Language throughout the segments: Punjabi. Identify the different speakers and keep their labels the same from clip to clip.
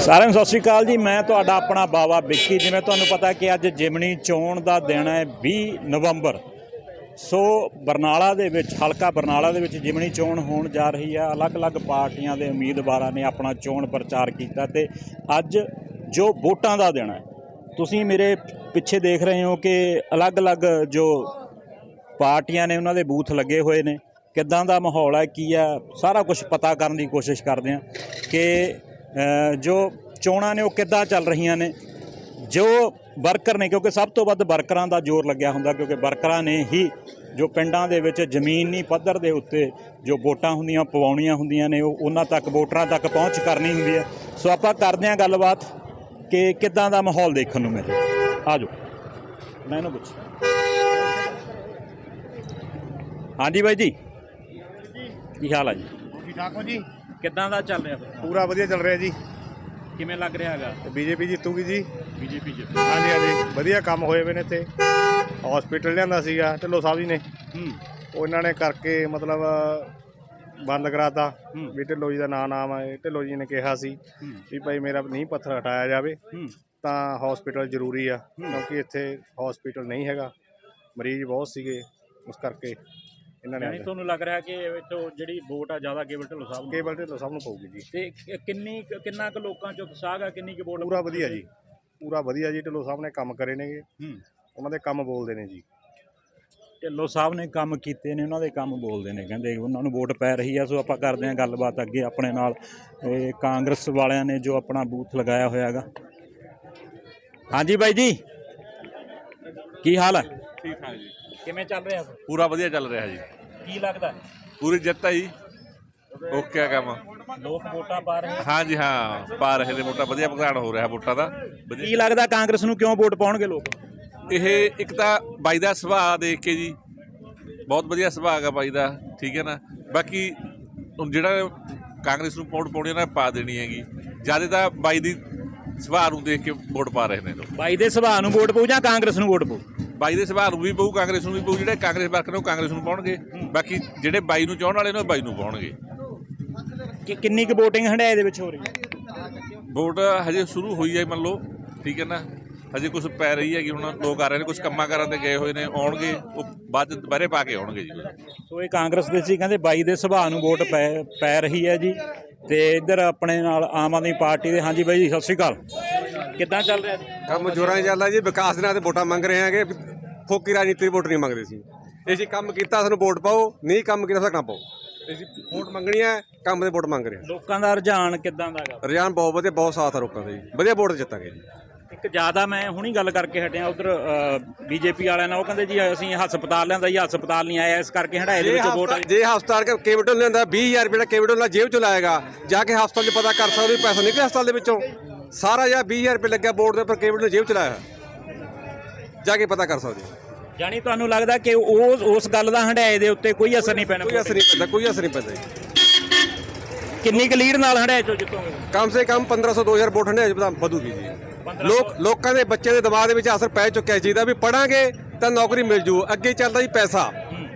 Speaker 1: ਸਾਰਿਆਂ ਨੂੰ ਸਤਿ ਸ਼੍ਰੀ ਅਕਾਲ ਜੀ। ਮੈਂ ਤੁਹਾਡਾ ਆਪਣਾ ਬਾਵਾ ਵਿੱਕੀ। ਜਿਵੇਂ ਤੁਹਾਨੂੰ ਪਤਾ ਕਿ ਅੱਜ ਜਿਮਣੀ ਚੋਣ ਦਾ ਦਿਨ ਹੈ 20 ਨਵੰਬਰ। ਸੋ ਬਰਨਾਲਾ ਦੇ ਵਿੱਚ, ਹਲਕਾ ਬਰਨਾਲਾ ਦੇ ਵਿੱਚ ਜਿਮਣੀ ਚੋਣ ਹੋਣ ਜਾ ਰਹੀ ਹੈ। ਅਲੱਗ-ਅਲੱਗ ਪਾਰਟੀਆਂ ਦੇ ਉਮੀਦਵਾਰਾਂ ਨੇ ਆਪਣਾ ਚੋਣ ਪ੍ਰਚਾਰ ਕੀਤਾ ਤੇ ਅੱਜ ਜੋ ਵੋਟਾਂ ਦਾ ਦਿਨ ਹੈ, ਤੁਸੀਂ ਮੇਰੇ ਪਿੱਛੇ ਦੇਖ ਰਹੇ ਹੋ ਕਿ ਅਲੱਗ-ਅਲੱਗ ਜੋ ਪਾਰਟੀਆਂ ਨੇ ਉਹਨਾਂ ਦੇ ਬੂਥ ਲੱਗੇ ਹੋਏ ਨੇ। ਕਿੱਦਾਂ ਦਾ ਮਾਹੌਲ ਹੈ, ਕੀ ਹੈ, ਸਾਰਾ ਕੁਝ ਪਤਾ ਕਰਨ ਦੀ ਕੋਸ਼ਿਸ਼ ਕਰਦੇ ਹਾਂ ਕਿ ਜੋ ਚੋਣਾਂ ਨੇ ਉਹ ਕਿੱਦਾਂ ਚੱਲ ਰਹੀਆਂ ਨੇ, ਜੋ ਵਰਕਰ ਨੇ, ਕਿਉਂਕਿ ਸਭ ਤੋਂ ਵੱਧ ਵਰਕਰਾਂ ਦਾ ਜ਼ੋਰ ਲੱਗਿਆ ਹੁੰਦਾ, ਕਿਉਂਕਿ ਵਰਕਰਾਂ ਨੇ ਹੀ ਜੋ ਪਿੰਡਾਂ ਦੇ ਵਿੱਚ ਜ਼ਮੀਨੀ ਪੱਧਰ ਦੇ ਉੱਤੇ ਜੋ ਵੋਟਾਂ ਹੁੰਦੀਆਂ, ਪਵਾਉਣੀਆਂ ਹੁੰਦੀਆਂ ਨੇ, ਉਹ ਉਹਨਾਂ ਤੱਕ, ਵੋਟਰਾਂ ਤੱਕ ਪਹੁੰਚ ਕਰਨੀ ਹੁੰਦੀ ਹੈ। ਸੋ ਆਪਾਂ ਕਰਦੇ ਹਾਂ ਗੱਲਬਾਤ ਕਿ ਕਿੱਦਾਂ ਦਾ ਮਾਹੌਲ ਦੇਖਣ ਨੂੰ ਮਿਲੇ ਆ ਜਾਓ। ਮੈਂ ਇਹਨੂੰ ਪੁੱਛ ਹਾਂਜੀ ਬਾਈ ਜੀ। ਕੀ ਹਾਲ ਹੈ ਜੀ?
Speaker 2: ਠੀਕ ਠਾਕ ਹੋ ਜੀ?
Speaker 1: ਕਿੱਦਾਂ ਦਾ ਚੱਲ ਰਿਹਾ ਫਿਰ?
Speaker 2: ਪੂਰਾ ਵਧੀਆ ਚੱਲ ਰਿਹਾ ਜੀ।
Speaker 1: ਕਿਵੇਂ ਲੱਗ ਰਿਹਾ ਹੈਗਾ?
Speaker 2: ਬੀਜੇਪੀ ਜਿੱਤੂਗੀ ਜੀ?
Speaker 1: ਬੀਜੇਪੀ ਚ
Speaker 2: ਹਾਂਜੀ ਹਾਂਜੀ। ਵਧੀਆ ਕੰਮ ਹੋਏ ਵੇ ਨੇ ਇੱਥੇ। ਹਸਪੀਟਲ ਲਿਆਂਦਾ ਸੀਗਾ ਢਿੱਲੋਂ ਸਾਹਿਬ ਜੀ ਨੇ।
Speaker 1: ਹੂੰ।
Speaker 2: ਉਹ ਇਹਨਾਂ ਨੇ ਕਰਕੇ ਮਤਲਬ ਬੰਦ ਕਰਾਤਾ
Speaker 1: ਹੂੰ।
Speaker 2: ਵੀ ਢਿੱਲੋਂ ਜੀ ਦਾ ਨਾਂ ਨਾਮ ਹੈ ਢਿੱਲੋਂ ਜੀ ਨੇ ਕਿਹਾ ਸੀ
Speaker 1: ਹੂੰ।
Speaker 2: ਵੀ ਭਾਈ ਮੇਰਾ ਨੀਂਹ ਪੱਥਰ ਹਟਾਇਆ ਜਾਵੇ
Speaker 1: ਹੂੰ।
Speaker 2: ਤਾਂ ਹਸਪੀਟਲ ਜ਼ਰੂਰੀ ਆ ਕਿਉਂਕਿ ਇੱਥੇ ਹਸਪੀਟਲ ਨਹੀਂ ਹੈਗਾ। ਮਰੀਜ਼ ਬਹੁਤ ਸੀਗੇ ਉਸ ਕਰਕੇ। ਇਹਨਾਂ
Speaker 1: ਯਾਨੀ
Speaker 2: ਨੇ
Speaker 1: ਤੁਹਾਨੂੰ ਲੱਗ ਰਿਹਾ ਕਿ ਵਿੱਚੋਂ ਜਿਹੜੀ ਵੋਟ ਆ ਜ਼ਿਆਦਾ ਕੇਵਲ ਢਿੱਲੋਂ ਸਾਹਿਬ ਨੂੰ?
Speaker 2: ਕੇਵਲ ਢਿੱਲੋਂ ਸਾਹਿਬ ਨੂੰ ਪਊਗੀ ਜੀ।
Speaker 1: ਤੇ ਕਿ- ਕਿੰਨੀ ਕੁ- ਕਿੰਨਾ ਕੁ ਲੋਕਾਂ ਚ ਉਤਸ਼ਾਹ ਆ ਕਿੰਨੀ ਕੁ ਵੋਟ
Speaker 2: ਪੂਰਾ ਵਧੀਆ ਜੀ। ਪੂਰਾ ਵਧੀਆ ਜੀ ਢਿੱਲੋਂ ਸਾਹਿਬ ਨੇ ਕੰਮ ਕਰੇ ਨੇਗੇ।
Speaker 1: ਹੂੰ।
Speaker 2: ਉਹਨਾਂ ਦੇ ਕੰਮ ਬੋਲਦੇ ਨੇ ਜੀ।
Speaker 1: ਢਿੱਲੋਂ ਸਾਹਿਬ ਨੇ ਕੰਮ ਕੀਤੇ ਨੇ ਉਹਨਾਂ ਦੇ ਕੰਮ ਬੋਲਦੇ ਨੇ। ਕਹਿੰਦੇ ਉਹਨਾਂ ਨੂੰ ਵੋਟ ਪੈ ਰਹੀ ਆ ਸੋ ਆਪਾਂ ਕਰਦੇ ਹਾਂ ਗੱਲਬਾਤ ਅੱਗੇ ਆਪਣੇ ਨਾਲ। ਇਹ ਕਾਂਗਰਸ ਵਾਲਿਆਂ ਨੇ ਜੋ ਆਪਣਾ ਬੂਥ ਲਗਾਇਆ ਹੋਇਆ ਹੈਗਾ। ਹਾਂਜੀ ਬਾਈ ਜੀ ਕੀ ਹਾਲ ਹੈ
Speaker 3: ਠੀਕ ਠਾਕ ਜੀ।
Speaker 1: ਕਿਵੇਂ ਚੱਲ ਰਿਹਾ
Speaker 3: ਪੂਰਾ ਵਧੀਆ ਚੱਲ ਰਿਹਾ ਜੀ।
Speaker 1: ਕੀ ਲੱਗਦਾ?
Speaker 3: ਪੂਰੀ ਜਿੱਤ ਆ ਜੀ। ਓਕੇ ਆ ਕੰਮ।
Speaker 1: ਲੋਕ ਵੋਟਾਂ ਪਾ ਰਹੇ
Speaker 3: ਹਾਂ ਜੀ ਹਾਂ ਪਾ ਰਹੇ ਨੇ ਵੋਟਾਂ। ਵਧੀਆ ਭੁਗਤਾਨ ਹੋ ਰਿਹਾ ਵੋਟਾਂ ਦਾ।
Speaker 1: ਕੀ ਲੱਗਦਾ ਕਾਂਗਰਸ ਨੂੰ ਕਿਉਂ ਵੋਟ ਪਾਉਣਗੇ ਲੋਕ?
Speaker 3: ਇਹ ਇੱਕ ਤਾਂ ਬਾਈ ਦਾ ਸੁਭਾਅ ਦੇਖ ਕੇ ਜੀ ਬਹੁਤ ਵਧੀਆ ਸੁਭਾਅ ਹੈਗਾ ਬਾਈ ਦਾ ਠੀਕ ਹੈ ਨਾ? ਬਾਕੀ ਹੁਣ ਜਿਹੜਾ ਕਾਂਗਰਸ ਨੂੰ ਵੋਟ ਪਾਉਣੀ ਉਹਨਾਂ ਨੇ ਪਾ ਦੇਣੀ ਹੈਗੀ। ਜ਼ਿਆਦਾ ਤਾਂ ਬਾਈ ਦੀ ਸੁਭਾਅ ਨੂੰ ਦੇਖ ਕੇ ਵੋਟ ਪਾ ਰਹੇ ਨੇ ਲੋਕ।
Speaker 1: ਬਾਈ ਦੇ ਸੁਭਾਅ ਨੂੰ ਵੋਟ ਪਊ ਜਾਂ ਕਾਂਗਰਸ ਨੂੰ ਵੋਟ ਪਊ?
Speaker 3: ਬਾਈ ਦੇ ਸੁਭਾਅ ਨੂੰ ਵੀ ਪਊ ਕਾਂਗਰਸ ਨੂੰ ਵੀ ਪਊ ਜਿਹੜੇ ਕਾਂਗਰਸ ਵਰਕਰ ਨੇ ਉਹ ਕਾਂਗਰਸ ਨੂੰ ਪਾਉਣਗੇ। ਬਾਕੀ ਜਿਹੜੇ ਬਾਈ ਨੂੰ ਚਾਹਣ ਵਾਲੇ ਨੇ ਉਹ ਬਾਈ ਨੂੰ ਪਾਉਣਗੇ।
Speaker 1: ਕਿ ਕਿੰਨੀ ਕੁ VOTING ਹੰਡਾਏ ਦੇ ਵਿੱਚ ਹੋ ਰਹੀ ਹੈ?
Speaker 3: ਵੋਟ ਹਜੇ ਸ਼ੁਰੂ ਹੋਈ ਹੈ ਮੰਨ ਲਓ ਠੀਕ ਹੈ ਨਾ? ਹਜੇ ਕੁਝ ਪੈ ਰਹੀ ਹੈ ਕਿ ਹੁਣ ਲੋਕ ਆ ਰਹੇ ਨੇ ਕੁਝ ਕੰਮਾਂ ਕਾਰਾਂ ਤੇ ਗਏ ਹੋਏ ਨੇ ਆਉਣਗੇ ਉਹ ਬਾਅਦ ਦੁਬਾਰੇ ਪਾ ਕੇ ਆਉਣਗੇ ਜੀ।
Speaker 1: ਸੋ ਇਹ ਕਾਂਗਰਸ ਦੇ ਸੀ ਕਹਿੰਦੇ ਬਾਈ ਦੇ ਸੁਭਾਅ ਨੂੰ ਵੋਟ ਪੈ ਰਹੀ ਹੈ ਜੀ। ਤੇ ਇੱਧਰ ਆਪਣੇ ਨਾਲ ਆਮ ਆਦਮੀ ਪਾਰਟੀ ਦੇ ਹਾਂਜੀ ਬਾਈ ਜੀ ਸਤਿ ਸ਼੍ਰੀ ਅਕਾਲ। ਕਿੱਦਾਂ ਚੱਲ ਰਿਹਾ? ਜੀ
Speaker 4: ਕੰਮ ਜੋਰਾਂ 'ਚ ਚੱਲਦਾ ਜੀ ਵਿਕਾਸ ਦੇ ਨਾਂ ਤੇ ਵੋਟਾਂ ਮੰਗ ਰਹੇ ਆਂਗੇ ਫੋਕੀ ਰਾਜਨੀਤੀ ਦੀ ਵੋਟ ਨਹੀਂ ਮੰਗਦੇ ਸੀ। ਇਹ ਜੀ ਕੰਮ ਕੀਤਾ ਸਾਨੂੰ ਵੋਟ ਪਾਓ ਨਹੀਂ ਕੰਮ ਕੀਤਾ ਸਾਡਾ ਪਾਓ। ਅਸੀਂ ਵੋਟ ਮੰਗਣੀ ਹੈ ਕੰਮ ਦੇ ਵੋਟ ਮੰਗ ਰਹੇ
Speaker 1: ਲੋਕਾਂ ਦਾ ਰੁਝਾਨ ਕਿੱਦਾਂ ਦਾ ਹੈਗਾ?
Speaker 4: ਹਾਂ ਰਜਾਨ ਬਹੁਤ ਵਧੀਆ ਬਹੁਤ ਸਾਥ ਆ ਲੋਕਾਂ ਦਾ ਜੀ। ਵਧੀਆ ਵੋਟ ਜਿੱਤਾਂਗੇ ਜੀ।
Speaker 1: ਇੱਕ ਜ਼ਿਆਦਾ ਮੈਂ ਹੁਣੀ ਗੱਲ ਕਰਕੇ ਹਟਿਆ ਉਧਰ ਬੀਜੇਪੀ ਵਾਲਿਆਂ ਨਾਲ ਉਹ ਕਹਿੰਦੇ ਜੀ ਅਸੀਂ ਹਸਪਤਾਲ ਲਿਆਂਦਾ ਜੀ ਹਸਪਤਾਲ ਨਹੀਂ ਆਇਆ ਇਸ ਕਰਕੇ ਹੰਡਾਏ ਦੇ
Speaker 4: ਜੇ
Speaker 1: ਵਿੱਚ ਵੋਟ
Speaker 4: ਜੇ ਹਸਪਤਾਲ ਕੇ ਕੈਪੀਟਲ ਲੈਂਦਾ 20000 ਰੁਪਏ ਦਾ ਕੈਪੀਟਲ ਨਾਲ ਜੇਬ ਚ ਲਾਏਗਾ ਜਾ ਕੇ ਹਸਪਤਾਲ 'ਚ ਪਤਾ ਕਰ ਸਕਦੇ ਪੈਸਾ ਨਿਕਲਿਆ ਹਸਪਤਾਲ ਦੇ ਵਿੱਚੋਂ। ਸਾਰਾ ਜਿਹੜਾ 20000 ਰੁਪਏ ਲੱਗਿਆ ਬੋਰਡ ਦੇ ਉੱਪਰ ਕੈਪੀਟਲ ਜੇਬ ਚ ਲਾਇਆ। ਜਾ ਕੇ ਪਤਾ ਕਰ ਸਕਦੇ।
Speaker 1: ਜਾਨੀ ਤੁਹਾਨੂੰ ਲੱਗਦਾ ਕਿ ਉਸ ਉਸ ਗੱਲ ਦਾ ਹੰਡਾਏ ਦੇ ਉੱਤੇ ਕੋਈ ਅਸਰ ਨਹੀਂ ਪੈਣਾ
Speaker 4: ਕੋਈ ਅਸਰ ਨਹੀਂ ਪੈਂਦਾ ਕੋਈ ਅਸਰ ਨਹੀਂ ਪੈਂਦਾ ਜੀ।
Speaker 1: ਕਿੰਨੀ ਕੁ ਲੀਡ ਨਾਲ ਹੰਡਾਏ ਚੋਂ ਜਿੱਤੋਗੇ?
Speaker 4: ਕਮ ਸੇ ਕਮ 1500 2000 ਵੋਟ ਹੰਡੇ ਵਧੂਗੀ ਜੀ। ਲੋਕ ਲੋਕਾਂ ਦੇ ਬੱਚੇ ਦੇ ਦਿਮਾਗ ਦੇ ਵਿੱਚ ਅਸਰ ਪੈ ਚੁੱਕਿਆ ਇਸ ਚੀਜ਼ ਦਾ ਵੀ ਪੜਾਂਗੇ ਤਾਂ ਨੌਕਰੀ ਮਿਲ ਜੂ। ਅੱਗੇ ਚੱਲਦਾ ਜੀ ਪੈਸਾ।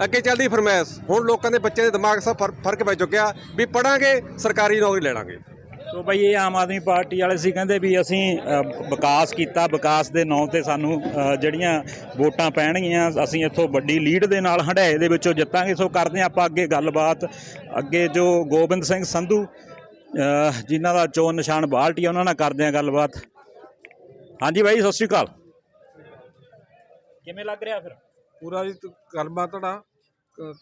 Speaker 4: ਅੱਗੇ ਚੱਲਦੀ ਫਰਮੈਸ਼ ਹੁਣ ਲੋਕਾਂ ਦੇ ਬੱਚੇ ਦੇ ਦਿਮਾਗ ਸਭ ਫਰ- ਫ਼ਰਕ ਪੈ ਚੁੱਕਿਆ ਵੀ ਪੜਾਂਗੇ ਸਰਕਾਰੀ ਨੌਕਰੀ ਲੈ ਲਾਂਗੇ।
Speaker 1: ਸੋ ਬਈ ਇਹ ਆਮ ਆਦਮੀ ਪਾਰਟੀ ਵਾਲੇ ਸੀ ਕਹਿੰਦੇ ਵੀ ਅਸੀਂ ਵਿਕਾਸ ਕੀਤਾ। ਵਿਕਾਸ ਦੇ ਨਾਂ ਤੇ ਸਾਨੂੰ ਜਿਹੜੀਆਂ ਵੋਟਾਂ ਪੈਣਗੀਆਂ ਅਸੀਂ ਇੱਥੋਂ ਵੱਡੀ ਲੀਡ ਦੇ ਨਾਲ ਹੰਡਾਏ ਦੇ ਵਿੱਚੋਂ ਜਿੱਤਾਂਗੇ। ਸੋ ਕਰਦੇ ਹਾਂ ਆਪਾਂ ਅੱਗੇ ਗੱਲਬਾਤ। ਅੱਗੇ ਜੋ ਗੋਬਿੰਦ ਸਿੰਘ ਸੰਧੂ ਜਿਨ੍ਹਾਂ ਦਾ ਚੋਣ ਨਿਸ਼ਾਨ ਬਾਲਟੀ ਉਹਨਾਂ ਨਾਲ ਕਰਦੇ ਹਾਂ ਗੱਲਬਾਤ। ਹਾਂਜੀ ਬਾਈ ਸਤਿ ਸ਼੍ਰੀ ਅਕਾਲ। ਕਿਵੇਂ ਲੱਗ ਰਿਹਾ ਫਿਰ?
Speaker 5: ਪੂਰਾ ਜੀ ਗੱਲਬਾਤ ਤੁਹਾਡਾ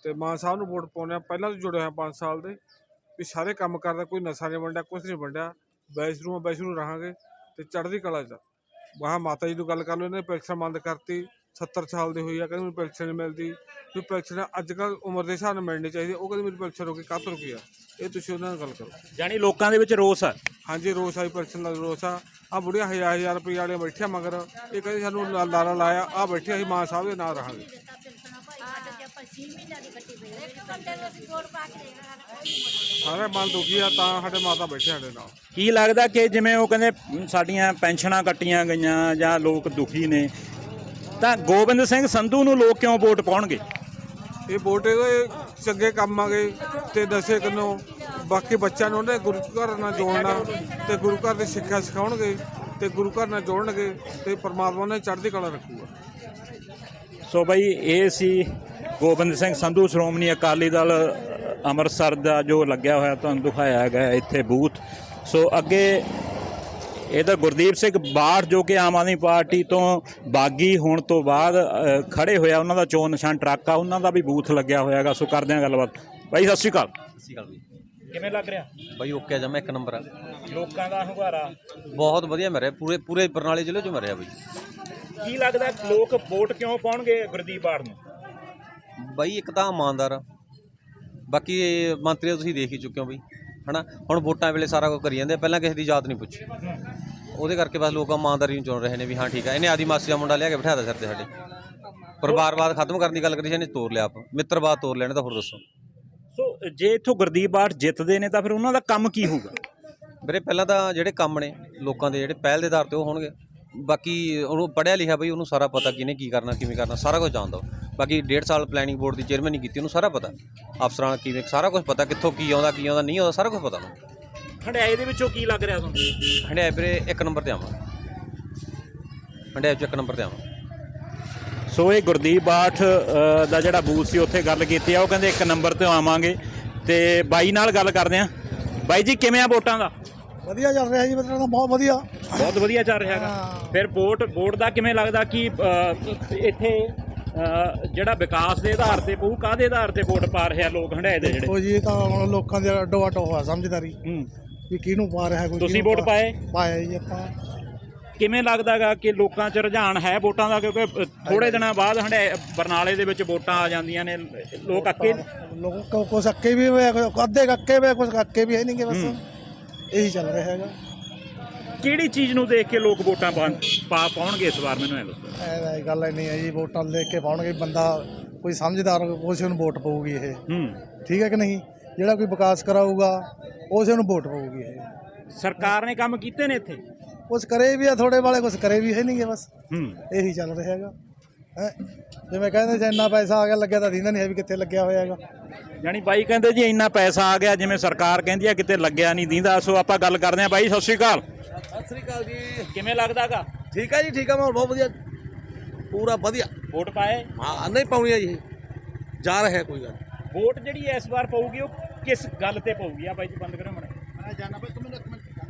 Speaker 5: ਤੇ ਮਾਨ ਸਾਹਿਬ ਨੂੰ ਵੋਟ ਪਾਉਂਦੇ ਆ। ਪਹਿਲਾਂ ਤੋਂ ਜੁੜੇ ਹੋਏ 5 ਸਾਲ ਦੇ ਵੀ ਸਾਰੇ ਕੰਮ ਕਰਦਾ ਕੋਈ ਨਸ਼ਾ ਨਹੀਂ ਵੰਡਿਆ ਕੁਝ ਨਹੀਂ ਵੰਡਿਆ। ਵੈਸ਼ਰੂ ਵੈਸ਼ਰੂ ਰਹਾਂਗੇ ਤੇ ਚੜ੍ਹਦੀ ਕਲਾ ਚ ਵਾਹ ਮਾਤਾ ਜੀ ਨੂੰ ਗੱਲ ਕਰ ਲਓ ਇਹਨੇ ਪੈਨਸ਼ਨ ਬੰਦ ਕਰਤੀ। 70 ਸਾਲ ਦੇ ਹੋਈ ਆ ਕਹਿੰਦੇ ਮੈਨੂੰ ਪੈਨਸ਼ਨ ਨਹੀਂ ਮਿਲਦੀ। ਵੀ ਪੈਨਸ਼ਨ ਅੱਜ ਕੱਲ੍ਹ ਉਮਰ ਦੇ ਹਿਸਾਬ ਨਾਲ ਮਿਲਣੀ ਚਾਹੀਦੀ ਆ। ਉਹ ਕਹਿੰਦੇ ਮੇਰੀ ਪੈਨਸ਼ਨ ਰੁਕੀ ਕਾਹਤੋਂ ਰੁਕੀ ਆ? ਇਹ ਤੁਸੀਂ ਉਹਨਾਂ ਨਾਲ ਗੱਲ ਕਰੋ।
Speaker 1: ਜਾਨੀ ਲੋਕਾਂ ਦੇ ਵਿੱਚ ਰੋਸ ਹੈ
Speaker 5: ਹਾਂਜੀ ਰੋਸ ਆਈ ਪੈਨਸ਼ਨ ਦਾ ਰੋਸ ਆ। ਆ ਬੁੜੀਆਂ ਹਜ਼ਾਰ ਹਜ਼ਾਰ ਰੁਪਏ ਵਾਲੀਆਂ ਬੈਠੀਆਂ ਮਗਰ ਇਹ ਕਹਿੰਦੇ ਸਾਨੂੰ ਲਾ- ਲਾਰਾ ਲਾਇਆ। ਆ ਬੈਠੇ ਅਸੀਂ ਮਾਨ ਸਾਹਿਬ ਦੇ ਨਾਲ ਰਹਾਂਗੇ। ਸਾਰੇ ਮਨ ਦੁਖੀ ਆ ਤਾਂ ਸਾਡੇ ਮਾਤਾ ਬੈਠੇ ਸਾਡੇ ਨਾਲ।
Speaker 1: ਕੀ ਲੱਗਦਾ ਕਿ ਜਿਵੇਂ ਉਹ ਕਹਿੰਦੇ ਮ, ਸਾਡੀਆਂ ਪੈਨਸ਼ਨਾਂ ਕੱਟੀਆਂ ਗਈਆਂ ਜਾਂ ਲੋਕ ਦੁਖੀ ਨੇ ਤਾਂ ਗੋਬਿੰਦ ਸਿੰਘ ਸੰਧੂ ਨੂੰ ਲੋਕ ਕਿਉਂ ਵੋਟ ਪਾਉਣਗੇ?
Speaker 5: ਇਹ ਵੋਟ ਚੰਗੇ ਕੰਮ ਆਗੇ ਤੇ ਨਸ਼ੇ ਕੰਨੋਂ। ਬਾਕੀ ਬੱਚਿਆਂ ਨੂੰ ਉਹਨੇ ਗੁਰੂ ਘਰ ਨਾਲ ਜੋੜਨਾ ਤੇ ਗੁਰੂ ਘਰ ਦੀ ਸਿੱਖਿਆ ਸਿਖਾਉਣਗੇ ਤੇ ਗੁਰੂ ਘਰ ਨਾਲ ਜੋੜਨਗੇ ਤੇ ਪਰਮਾਤਮਾ ਨੇ ਚੜ੍ਹਦੀ ਕਲਾ ਰੱਖੂਗਾ
Speaker 1: ਸੋ ਬਈ ਇਹ ਸੀ ਗੋਬਿੰਦ ਸਿੰਘ ਸੰਧੂ ਸ਼੍ਰੋਮਣੀ ਅਕਾਲੀ ਦਲ ਅੰਮ੍ਰਿਤਸਰ ਦਾ ਜੋ ਲੱਗਿਆ ਹੋਇਆ ਤੁਹਾਨੂੰ ਦਿਖਾਇਆ ਗਿਆ ਇੱਥੇ ਬੂਥ। ਸੋ ਅੱਗੇ ਇਹਦਾ ਗੁਰਦੀਪ ਸਿੰਘ ਬਾਠ ਜੋ ਕਿ ਆਮ ਆਦਮੀ ਪਾਰਟੀ ਤੋਂ ਬਾਗੀ ਹੋਣ ਤੋਂ ਬਾਅਦ ਖੜੇ ਹੋਇਆ। ਉਹਨਾਂ ਦਾ ਚੋਣ ਨਿਸ਼ਾਨ ਟਰੱਕ ਆ। ਉਹਨਾਂ ਦਾ ਵੀ ਬੂਥ ਲੱਗਿਆ ਹੋਇਆਗਾ ਸੋ ਕਰਦੇ ਹਾਂ ਗੱਲਬਾਤ। ਬਾਈ ਸਤਿ ਸ਼੍ਰੀ ਅਕਾਲ।
Speaker 6: ਸਤਿ ਸ਼੍ਰੀ ਅਕਾਲ ਜੀ।
Speaker 1: ਕਿਵੇਂ ਲੱਗ ਰਿਹਾ?
Speaker 6: ਬਾਈ ਓਕੇ ਜਮਾ ਇੱਕ ਨੰਬਰ ਆ।
Speaker 1: ਲੋਕਾਂ ਦਾ ਹੰਗਾਰਾ।
Speaker 6: ਬਹੁਤ ਵਧੀਆ ਮਰਿਆ। ਪੂਰੇ ਪੂਰੇ ਬਰਨਾਲੇ ਜ਼ਿਲ੍ਹੇ 'ਚ ਮਰਿਆ ਬਾਈ
Speaker 1: ਕੀ ਲੱਗਦਾ ਲੋਕ ਵੋਟ ਕਿਉਂ ਪਾਉਣਗੇ ਗੁਰਦੀਪ ਬਾਠ ਨੂੰ?
Speaker 6: ਬਾਈ ਇੱਕ ਤਾਂ ਇਮਾਨਦਾਰ ਆ। ਬਾਕੀ ਮੰਤਰੀ ਤੁਸੀਂ ਦੇਖ ਹੀ ਚੁੱਕੇ ਹੋ ਬਾਈ ਹਨਾ? ਹੁਣ ਵੋਟਾਂ ਵੇਲੇ ਸਾਰਾ ਕੁਝ ਕਰੀ ਜਾਂਦੇ ਆ, ਪਹਿਲਾਂ ਕਿਸੇ ਦੀ ਯਾਦ ਨਹੀਂ ਪੁੱਛੀ। ਉਹਦੇ ਕਰਕੇ ਬਸ ਲੋਕ ਇਮਾਨਦਾਰੀ ਨੂੰ ਚੁਣ ਰਹੇ ਨੇ ਵੀ ਹਾਂ ਠੀਕ ਆ ਇਹਨੇ ਆਦੀਵਾਸੀ ਦਾ ਮੁੰਡਾ ਲਿਆ ਕੇ ਬਿਠਾਦਾ ਸਿਰ ਤੇ ਸਾਡੇ। ਪਰਿਵਾਰਵਾਦ ਖਤਮ ਕਰਨ ਦੀ ਗੱਲ ਕਰੀ ਸੀ ਇਹਨੇ ਤੋੜ ਲਿਆ ਆਪ। ਮਿੱਤਰਵਾਦ ਤੋੜ ਲੈਣੇ ਤਾਂ ਹੋਰ ਦੱਸੋ।
Speaker 1: ਸੋ ਜੇ ਇੱਥੋਂ ਗੁਰਦੀਪ ਬਾਠ ਜਿੱਤਦੇ ਨੇ ਤਾਂ ਫਿਰ ਉਹਨਾਂ ਦਾ ਕੰਮ ਕੀ ਹੋਊਗਾ?
Speaker 6: ਵੀਰੇ ਪਹਿਲਾਂ ਤਾਂ ਜਿਹੜੇ ਕੰਮ ਨੇ ਲੋਕਾਂ ਦੇ ਜਿਹੜੇ ਪਹਿਲ ਦੇ ਆਧਾਰ ਤੇ ਉਹ ਹੋਣਗੇ। ਬਾਕੀ ਉਹਨੂੰ ਪੜਿਆ ਲਿਖਿਆ ਬਈ ਉਹਨੂੰ ਸਾਰਾ ਪਤਾ ਕਿਹਨੇ ਕੀ ਕਰਨਾ ਕਿਵੇਂ ਕਰਨਾ ਸਾਰਾ ਕੁਝ ਜਾਣਦਾ। ਬਾਕੀ ਡੇਢ ਸਾਲ ਪਲੈਨਿੰਗ ਬੋਰਡ ਦੀ ਚੇਅਰਮੈਨ ਨਹੀਂ ਕੀਤੀ ਉਹਨੂੰ ਸਾਰਾ ਪਤਾ। ਅਫਸਰਾਂ ਕਿਵੇਂ ਸਾਰਾ ਕੁਝ ਪਤਾ ਕਿੱਥੋਂ ਕੀ ਆਉਂਦਾ ਕੀ ਆਉਂਦਾ ਨਹੀਂ ਆਉਂਦਾ ਸਾਰਾ ਕੁਝ ਪਤਾ ਉਹਨੂੰ।
Speaker 1: ਹੰਡਾਏ ਦੇ ਵਿੱਚੋਂ ਕੀ ਲੱਗ ਰਿਹਾ ਤੁਹਾਨੂੰ?
Speaker 6: ਹੰਡਿਆਏ ਵੀਰੇ ਇੱਕ ਨੰਬਰ ਤੇ ਆਵਾਂ। ਹੰਡਿਆਏ 'ਚ ਇੱਕ ਨੰਬਰ ਤੇ ਆਵਾਂ।
Speaker 1: ਸੋ ਇਹ ਗੁਰਦੀਪ ਬਾਠ ਦਾ ਜਿਹੜਾ ਬੂਥ ਸੀ ਉੱਥੇ ਗੱਲ ਕੀਤੀ ਆ। ਉਹ ਕਹਿੰਦੇ ਇੱਕ ਨੰਬਰ ਤੇ ਆਵਾਂਗੇ। ਤੇ ਬਾਈ ਨਾਲ ਗੱਲ ਕਰਦੇ ਆ। ਬਾਈ ਜੀ ਕਿਵੇਂ ਆ ਵੋਟਾਂ ਦਾ?
Speaker 7: ਵਧੀਆ ਚੱਲ ਰਿਹਾ ਜੀ ਮਤਲਬ ਤਾਂ ਬਹੁਤ ਵਧੀਆ।
Speaker 1: ਬਹੁਤ ਵਧੀਆ ਚੱਲ ਰਿਹਾ ਹੈਗਾ। ਫਿਰ ਵੋਟ ਵੋਟ ਦਾ ਕਿਵੇਂ ਲੱਗਦਾ ਕਿ ਇੱਥੇ ਜਿਹੜਾ ਵਿਕਾਸ ਦੇ ਆਧਾਰ ਤੇ ਪਊ ਕਾਦੇ ਆਧਾਰ ਤੇ ਵੋਟ ਪਾ ਰਿਹਾ ਲੋਕ ਹੰਡਾਏ ਦੇ ਜਿਹੜੇ?
Speaker 7: ਉਹ ਜੀ ਇਹ ਤਾਂ ਹੁਣ ਲੋਕਾਂ ਦੇ ਅੱਡੋ ਅੱਡ ਹੋਆ ਸਮਝਦਾਰੀ।
Speaker 1: ਹੂੰ।
Speaker 7: ਵੀ ਕਿਹਨੂੰ ਪਾ ਰਿਹਾ ਕੋਈ
Speaker 1: ਤੁਸੀਂ ਵੋਟ ਪਾਏ?
Speaker 7: ਪਾਇਆ ਜੀ ਆਪਾਂ।
Speaker 1: ਕਿਵੇਂ ਲੱਗਦਾਗਾ ਕਿ ਲੋਕਾਂ 'ਚ ਰੁਝਾਨ ਹੈ ਵੋਟਾਂ ਦਾ? ਕਿਉਂਕਿ ਥੋੜੇ ਦਿਨਾਂ ਬਾਅਦ ਹੰਡਾਏ ਬਰਨਾਲੇ ਦੇ ਵਿੱਚ ਵੋਟਾਂ ਆ ਜਾਂਦੀਆਂ ਨੇ ਲੋਕ ਅੱਕੇ
Speaker 7: ਲੋਕ ਕੁਛ ਅੱਕੇ ਵੀ ਹੋਏ ਕੁਛ ਅੱਧੇ ਅੱਕੇ ਵੇ ਕੁਝ ਅੱਕੇ ਵੀ ਹੈ ਨਹੀਂ ਕਿ ਬਸ। ਇਹੀ ਚੱਲ ਰਿਹਾ ਹੈਗਾ।
Speaker 1: ਕਿਹੜੀ ਚੀਜ਼ ਨੂੰ ਦੇਖ ਕੇ ਲੋਕ ਵੋਟਾਂ ਪਾ ਪਾਉਣਗੇ ਇਸ ਵਾਰ? ਮੈਨੂੰ ਇਹ ਦੱਸੋ।
Speaker 7: ਇਹ ਗੱਲ ਨਹੀਂ ਹੈ ਜੀ ਵੋਟਾਂ ਲੈ ਕੇ ਪਾਉਣਗੇ ਬੰਦਾ ਕੋਈ ਸਮਝਦਾਰ ਉਸੇ ਨੂੰ ਵੋਟ ਪਊਗੀ ਇਹ। ਠੀਕ ਹੈ ਕਿ ਨਹੀਂ? ਜਿਹੜਾ ਕੋਈ ਵਿਕਾਸ ਕਰਾਊਗਾ ਉਸੇ ਨੂੰ ਵੋਟ ਪਊਗੀ ਇਹ।
Speaker 1: ਸਰਕਾਰ ਨੇ ਕੰਮ ਕੀਤੇ ਨੇ ਇੱਥੇ?
Speaker 7: ਕੁਛ ਕਰੇ ਵੀ ਆ ਥੋੜੇ ਵਾਲੇ ਕੁਛ ਕਰੇ ਵੀ ਹੈ ਨਹੀਂਗੇ ਬਸ।
Speaker 1: ਹੂੰ।
Speaker 7: ਇਹੀ ਚੱਲ ਰਿਹਾ ਹੈਗਾ। ਹੈ? ਜਿਵੇਂ ਕਹਿੰਦੇ ਜੇ ਇੰਨਾ ਪੈਸਾ ਆ ਗਿਆ ਲੱਗਿਆ ਤਾਂ ਦਿੰਦਾ ਨਹੀਂ ਹੈ ਵੀ ਕਿੱਥੇ ਲੱਗਿਆ ਹੋਇਆ ਹੈਗਾ।
Speaker 1: ਯਾਨੀ ਬਾਈ ਕਹਿੰਦੇ ਜੀ ਇੰਨਾ ਪੈਸਾ ਆ ਗਿਆ ਜਿਵੇਂ ਸਰਕਾਰ ਕਹਿੰਦੀ ਆ ਕਿਤੇ ਲੱਗਿਆ ਨਹੀਂ ਦਿੰਦਾ। ਸੋ ਆਪਾਂ ਗੱਲ ਕਰਦੇ ਆ ਬਾਈ ਸਤਿ ਸ਼੍ਰੀ ਅਕਾਲ।
Speaker 8: ਸਤਿ ਸ੍ਰੀ ਅਕਾਲ ਜੀ।
Speaker 1: ਕਿਵੇਂ ਲੱਗਦਾਗਾ
Speaker 8: ਠੀਕ ਹੈ ਜੀ ਠੀਕ ਹੈ ਮਾਹੌਲ ਬਹੁਤ ਵਧੀਆ। ਪੂਰਾ ਵਧੀਆ।
Speaker 1: ਵੋਟ ਪਾਏ?
Speaker 8: ਹਾਂ ਨਹੀਂ ਪਾਉਣੀ ਹੈ ਜੀ। ਜਾ ਰਿਹਾ ਕੋਈ ਗੱਲ।
Speaker 1: ਵੋਟ ਜਿਹੜੀ ਇਸ ਵਾਰ ਪਊਗੀ ਉਹ ਕਿਸ ਗੱਲ ਤੇ ਪਊਗੀ? ਆ ਬਾਈ ਜੀ ਬੰਦ ਕਰੋ ਮਣੇ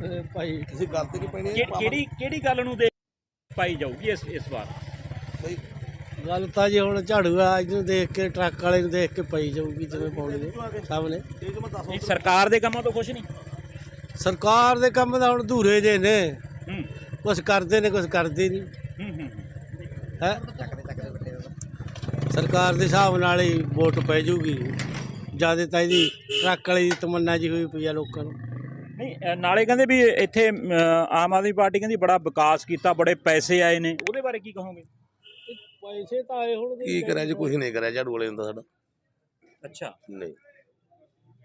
Speaker 8: ਅਹ ਭਾਈ ਤੁਸੀਂ ਗੱਲ ਤੇ ਕੀ ਪੈਣੀ
Speaker 1: ਕਿਹੜੀ ਕਿਹੜੀ ਗੱਲ ਨੂੰ ਦੇਖ ਪਾਈ ਜਾਊਗੀ ਇਸ ਇਸ ਵਾਰ?
Speaker 9: ਗੱਲ ਤਾਂ ਜੀ ਹੁਣ ਝਾੜੂ ਆ ਇਹਨੂੰ ਦੇਖ ਕੇ ਟਰੱਕ ਵਾਲੇ ਨੂੰ ਦੇਖ ਕੇ ਪਈ ਜਾਊਗੀ ਜਿਵੇਂ ਪਾਉਣੀ ਨੇ ਸਭ ਨੇ
Speaker 1: ਨਹੀਂ ਸਰਕਾਰ ਦੇ ਕੰਮਾਂ ਤੋਂ ਖੁਸ਼ ਨਹੀਂ?
Speaker 9: ਸਰਕਾਰ ਦੇ ਕੰਮ ਤਾਂ ਹੁਣ ਧੂਰੇ ਜੇ ਨੇ।
Speaker 1: ਹੂੰ।
Speaker 9: ਕੁਝ ਕਰਦੇ ਨੇ ਕੁਝ ਕਰਦੇ ਨਹੀਂ।
Speaker 1: ਹੂੰ ਹੂੰ।
Speaker 9: ਹੈ? ਸਰਕਾਰ ਦੇ ਹਿਸਾਬ ਨਾਲ ਹੀ ਵੋਟ ਪੈ ਜਾਊਗੀ। ਜ਼ਿਆਦਾ ਤਾਂ ਇਹਦੀ ਟਰੱਕ ਵਾਲੀ ਦੀ ਤਮੰਨਾ ਜੀ ਹੋਈ ਪਈ ਆ ਲੋਕਾਂ ਨੂੰ।
Speaker 1: ਨਹੀਂ ਅ, ਨਾਲੇ ਕਹਿੰਦੇ ਵੀ ਇੱਥੇ ਅ, ਆਮ ਆਦਮੀ ਪਾਰਟੀ ਕਹਿੰਦੀ ਬੜਾ ਵਿਕਾਸ ਕੀਤਾ ਬੜੇ ਪੈਸੇ ਆਏ ਨੇ ਉਹਦੇ ਬਾਰੇ ਕੀ ਕਹੋਗੇ?
Speaker 9: ਪੈਸੇ ਤਾਂ ਆਏ ਹੁਣ
Speaker 8: ਕੀ ਕਰਿਆ ਜੀ ਕੁਝ ਨਹੀਂ ਕਰਿਆ ਝਾੜੂ ਵਾਲੇ ਨੇ ਤਾਂ ਸਾਡਾ।
Speaker 1: ਅੱਛਾ।
Speaker 8: ਨਹੀਂ।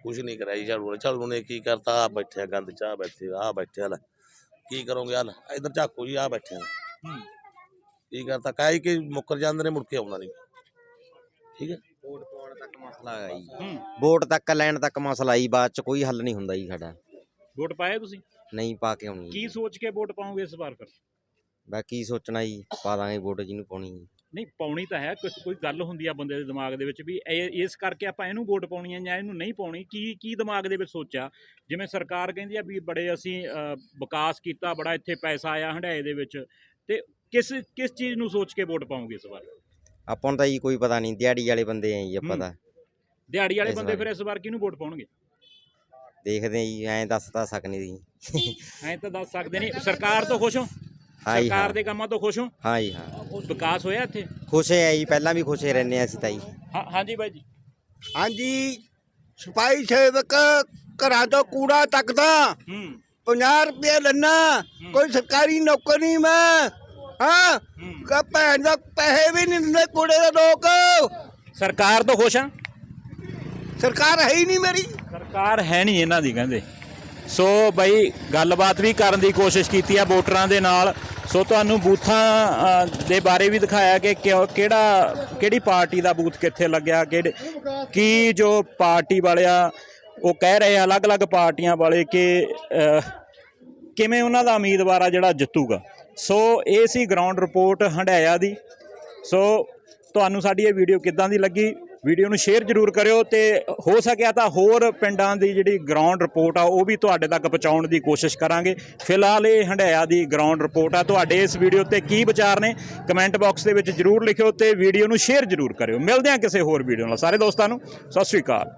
Speaker 8: ਕੁਝ ਨਹੀਂ ਕਰਿਆ ਜੀ ਝਾੜੂ ਵਾਲੇ। ਝਾੜੂ ਨੇ ਕੀ ਕਰਤਾ ਆ ਬੈਠਿਆ ਗੰਦ ਚਾਹ ਬੈਠੇ ਆ ਬੈਠੇ ਲੈ ਕੀ ਕਰੋਗੇ ਆ ਲੈ ਇਧਰ ਝਾਕੋ ਜੀ ਆ ਬੈਠੇ ਆ
Speaker 1: ਹੂੰ।
Speaker 8: ਕੀ ਕਰਤਾ? ਕਾਈ ਕਿ ਮੁੱਕਰ ਜਾਂਦੇ ਨੇ ਮੁੜ ਕੇ ਆਉਣਾ ਨਹੀਂ। ਠੀਕ ਹੈ?
Speaker 10: ਤੱਕ ਮਸਲਾ ਹੈ ਜੀ।
Speaker 1: ਹੂੰ
Speaker 10: ਵੋਟ ਤੱਕ ਲੈਣ ਤੱਕ ਮਸਲਾ ਜੀ ਬਾਅਦ ਚ ਕੋਈ ਹੱਲ ਨਹੀਂ ਹੁੰਦਾ ਜੀ ਸਾਡਾ।
Speaker 1: ਵੋਟ ਪਾਏ ਤੁਸੀਂ?
Speaker 10: ਨਹੀਂ ਪਾ ਕੇ ਆਉਣੀ
Speaker 1: ਕੀ
Speaker 10: ਜੀ।
Speaker 1: ਸੋਚ ਕੇ ਵੋਟ ਪਾਓਗੇ ਇਸ ਵਾਰ ਫਿਰ?
Speaker 10: ਬਾ ਕੀ ਸੋਚਣਾ ਜੀ ਪਾ ਦਾਂਗੇ ਵੋਟ ਜਿਹਨੂੰ ਪਾਉਣੀ ਜੀ।
Speaker 1: ਨਹੀਂ ਪਾਉਣੀ ਤਾਂ ਹੈ ਕੁਛ ਕੋਈ ਗੱਲ ਹੁੰਦੀ ਆ ਬੰਦੇ ਦੇ ਦਿਮਾਗ ਦੇ ਵਿੱਚ ਵੀ ਇਹ- ਇਸ ਕਰਕੇ ਆਪਾਂ ਇਹਨੂੰ ਵੋਟ ਪਾਉਣੀ ਹੈ ਜਾਂ ਇਹਨੂੰ ਨਹੀਂ ਪਾਉਣੀ। ਕੀ ਕੀ ਦਿਮਾਗ ਦੇ ਵਿੱਚ ਸੋਚਿਆ? ਜਿਵੇਂ ਸਰਕਾਰ ਕਹਿੰਦੀ ਆ ਵੀ ਬੜੇ ਅਸੀਂ ਅ, ਵਿਕਾਸ ਕੀਤਾ ਬੜਾ ਇੱਥੇ ਪੈਸਾ ਆਇਆ ਹੰਡਾਏ ਦੇ ਵਿੱਚ। ਤੇ ਕਿਸ ਕਿਸ ਚੀਜ਼ ਨੂੰ ਸੋਚ ਕੇ ਵੋਟ ਪਾਉਂਗੇ ਇਸ ਵਾਰ?
Speaker 10: ਆਪਾਂ ਨੂੰ ਤਾਂ ਜੀ ਕੋਈ ਪਤਾ ਨਹੀਂ ਦਿਹਾੜੀ ਵਾਲੇ ਬੰਦੇ ਆ ਜੀ ਆਪਾਂ
Speaker 1: ਹੂੰ।
Speaker 10: ਤਾਂ।
Speaker 1: ਦਿਹਾੜੀ ਵਾਲੇ
Speaker 10: ਇਸ
Speaker 1: ਬੰਦੇ
Speaker 10: ਵਾਰ।
Speaker 1: ਫਿਰ ਇਸ ਵਾਰ ਕਿਹਨੂੰ ਵੋਟ ਪਾਉਣਗੇ?
Speaker 10: ਦੇਖਦੇ ਆ ਜੀ ਐਂ ਦੱਸ ਤਾਂ ਸਕਨੇ ਜੀ
Speaker 1: ਐਂ ਤਾਂ ਦੱਸ ਸਕਦੇ ਨਹੀਂ ਸਰਕਾਰ ਤੋਂ ਖੁਸ਼ ਹੋ?
Speaker 10: ਹਾਂ ਜੀ
Speaker 1: ਸਰਕਾਰ
Speaker 10: ਹਾਂ।
Speaker 1: ਦੇ ਕੰਮਾਂ ਤੋਂ ਖੁਸ਼ ਹੋ?
Speaker 10: ਹਾਂ ਜੀ ਹਾਂ।
Speaker 1: ਵਿਕਾਸ ਹੋਇਆ ਇੱਥੇ?
Speaker 10: ਖੁਸ਼ੇ ਆ ਜੀ ਪਹਿਲਾਂ ਵੀ ਖੁਸ਼ੇ ਰਹਿੰਦੇ ਆ ਅਸੀਂ ਤਾਂ ਜੀ।
Speaker 1: ਹਾਂ ਹਾਂਜੀ ਬਾਈ ਜੀ।
Speaker 11: ਹਾਂਜੀ ਸਫ਼ਾਈ ਸੇਵਕ ਘਰਾਂ ਤੋਂ ਕੂੜਾ ਤੱਕਦਾ।
Speaker 1: ਹੂੰ।
Speaker 11: 50 ਰੁਪਏ ਲੈਣਾ ਕੋਈ ਸਰਕਾਰੀ ਨੌਕਰ ਮੈਂ। ਹਾਂ। ਕਾ ਭੈਣ ਦਾ ਪੈਸੇ ਵੀ ਨਹੀਂ ਦਿੰਦੇ ਕੂੜੇ ਦੇ ਲੋਕ।
Speaker 1: ਸਰਕਾਰ ਤੋਂ ਖੁਸ਼ ਆ?
Speaker 11: ਸਰਕਾਰ ਹੈ ਹੀ ਨਹੀਂ ਮੇਰੀ।
Speaker 1: ਸਰਕਾਰ ਹੈ ਨਹੀਂ ਇਹਨਾਂ ਦੀ ਕਹਿੰਦੇ। ਸੋ ਬਈ ਗੱਲਬਾਤ ਵੀ ਕਰਨ ਦੀ ਕੋਸ਼ਿਸ਼ ਕੀਤੀ ਆ ਵੋਟਰਾਂ ਦੇ ਨਾਲ। ਸੋ ਤੁਹਾਨੂੰ ਬੂਥਾਂ ਦੇ ਬਾਰੇ ਵੀ ਦਿਖਾਇਆ ਕਿ ਕਿਹੜਾ ਕਿਹੜੀ ਪਾਰਟੀ ਦਾ ਬੂਥ ਕਿੱਥੇ ਲੱਗਿਆ ਕਿਹੜੇ ਕੀ ਜੋ ਪਾਰਟੀ ਵਾਲਿਆ ਉਹ ਕਹਿ ਰਹੇ ਆ ਅਲੱਗ-ਅਲੱਗ ਪਾਰਟੀਆਂ ਵਾਲੇ ਕਿ ਕਿਵੇਂ ਉਹਨਾਂ ਦਾ ਉਮੀਦਵਾਰ ਆ ਜਿਹੜਾ ਜਿੱਤੂਗਾ? ਸੋ ਇਹ ਸੀ ਗਰਾਊਂਡ ਰਿਪੋਰਟ ਹੰਡਾਇਆ ਦੀ। ਸੋ ਤੁਹਾਨੂੰ ਸਾਡੀ ਇਹ ਵੀਡੀਓ ਕਿੱਦਾਂ ਦੀ ਲੱਗੀ? ਵੀਡੀਓ ਨੂੰ ਸ਼ੇਅਰ ਜ਼ਰੂਰ ਕਰਿਓ ਤੇ ਹੋ ਸਕਿਆ ਤਾਂ ਹੋਰ ਪਿੰਡਾਂ ਦੀ ਜਿਹੜੀ ਗਰਾਊਂਡ ਰਿਪੋਰਟ ਆ, ਉਹ ਵੀ ਤੁਹਾਡੇ ਤੱਕ ਪਹੁੰਚਾਉਣ ਦੀ ਕੋਸ਼ਿਸ਼ ਕਰਾਂਗੇ। ਫਿਲਹਾਲ ਇਹ ਹੰਡਾਇਆ ਦੀ ਗਰਾਊਂਡ ਰਿਪੋਰਟ ਆ। ਤੁਹਾਡੇ ਇਸ ਵੀਡੀਓ ਤੇ ਕੀ ਵਿਚਾਰ ਨੇ ਕਮੈਂਟ ਬਾਕਸ ਦੇ ਵਿੱਚ ਜ਼ਰੂਰ ਲਿਖਿਓ ਤੇ ਵੀਡੀਓ ਨੂੰ ਸ਼ੇਅਰ ਜ਼ਰੂਰ ਕਰਿਓ। ਮਿਲਦੇ ਹਾਂ ਕਿਸੇ ਹੋਰ ਵੀਡੀਓ ਨਾਲ। ਸਾਰੇ ਦੋਸਤਾਂ ਨੂੰ, ਸਤਿ ਸ਼੍ਰੀ ਅਕਾਲ।